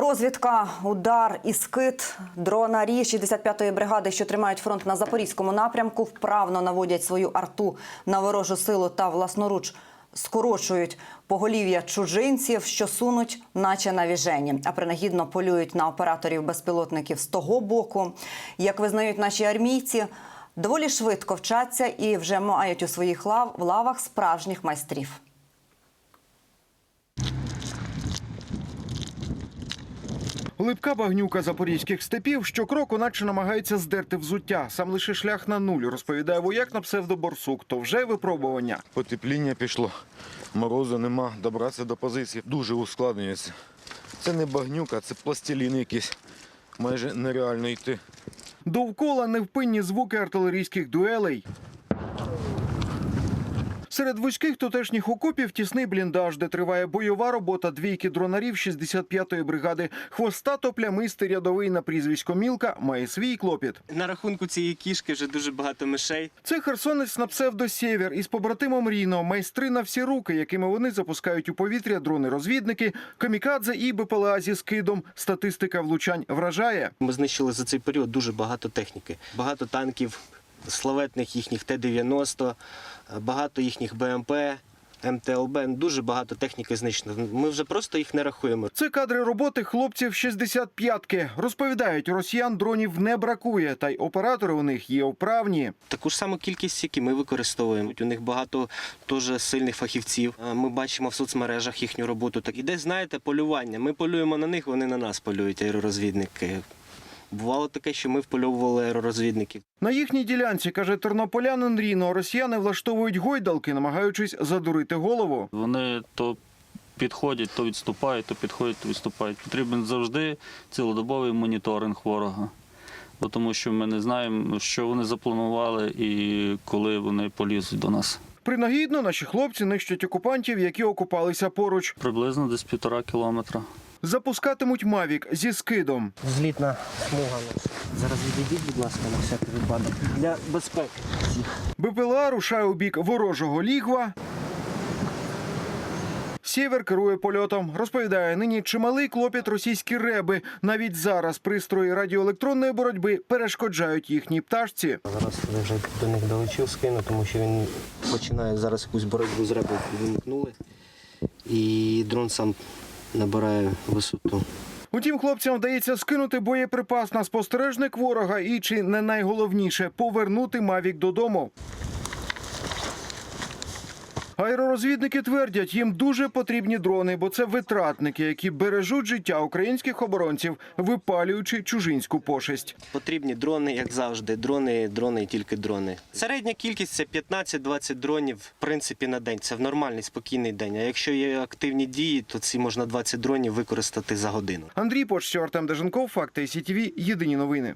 Розвідка, удар і скид дронарі 65-ї бригади, що тримають фронт на запорізькому напрямку, вправно наводять свою арту на ворожу силу та власноруч скорочують поголів'я чужинців, що сунуть, наче на віжені, а принагідно полюють на операторів безпілотників з того боку. Як визнають наші армійці, доволі швидко вчаться і вже мають у своїх лав лавах справжніх майстрів. Липка багнюка запорізьких степів щокроку наче намагається здерти взуття. Сам лише шлях на нуль, розповідає вояк на псевдоборсук. То вже випробування. Потепління пішло, морозу нема, добратися до позиції дуже ускладнюється. Це не багнюка, це пластилін якийсь. Майже нереально йти. Довкола невпинні звуки артилерійських дуелей. Серед вузьких тутешніх окопів тісний бліндаж, де триває бойова робота двійки дронарів 65-ї бригади. Хвостато плямистий рядовий на прізвисько Мілка має свій клопіт. На рахунку цієї кішки вже дуже багато мишей. Це херсонець на псевдо Сєвєр із побратимом Ріно, майстри на всі руки, якими вони запускають у повітря дрони-розвідники, камікадзе і БПЛА зі скидом. Статистика влучань вражає. Ми знищили за цей період дуже багато техніки, багато танків, славетних їхніх Т-90, багато їхніх БМП, МТЛБ. Дуже багато техніки знищено. Ми вже просто їх не рахуємо. Це кадри роботи хлопців 65-ки. Розповідають, росіян дронів не бракує, та й оператори у них є вправні. Таку ж саму кількість, які ми використовуємо. У них багато теж сильних фахівців. Ми бачимо в соцмережах їхню роботу. Так іде, знаєте, полювання. Ми полюємо на них, вони на нас полюють, аеророзвідники. Бувало таке, що ми впольовували аеророзвідників. На їхній ділянці, каже тернополянин Ріно, росіяни влаштовують гойдалки, намагаючись задурити голову. Вони то підходять, то відступають, то підходять, то відступають. Потрібен завжди цілодобовий моніторинг ворога. Бо тому що ми не знаємо, що вони запланували і коли вони полізуть до нас. Принагідно наші хлопці нищать окупантів, які окупалися поруч. Приблизно десь півтора кілометра. Запускатимуть Мавік зі скидом. Злітна смуга. Зараз відійдіть, будь ласка, на всякий випадок. Для безпеки. БПЛА рушає у бік ворожого лігва. Сєвер керує польотом. Розповідає, нині чималий клопіт російські реби. Навіть зараз пристрої радіоелектронної боротьби перешкоджають їхній пташці. Зараз я вже до них долетів, скину, тому що він починає зараз якусь боротьбу з ребом вимкнули. І дрон сам набирає висоту. Утім, хлопцям вдається скинути боєприпас на спостережник ворога і, чи не найголовніше, повернути Мавік додому. Аеророзвідники твердять, їм дуже потрібні дрони, бо це витратники, які бережуть життя українських оборонців, випалюючи чужинську пошесть. Потрібні дрони, як завжди. Дрони, дрони і тільки дрони. Середня кількість це 15-20 дронів, в принципі, на день. Це в нормальний, спокійний день. А якщо є активні дії, то ці можна 20 дронів використати за годину. Андрій Почтів, Артем Деженков, Факти СІТВ, Єдині новини.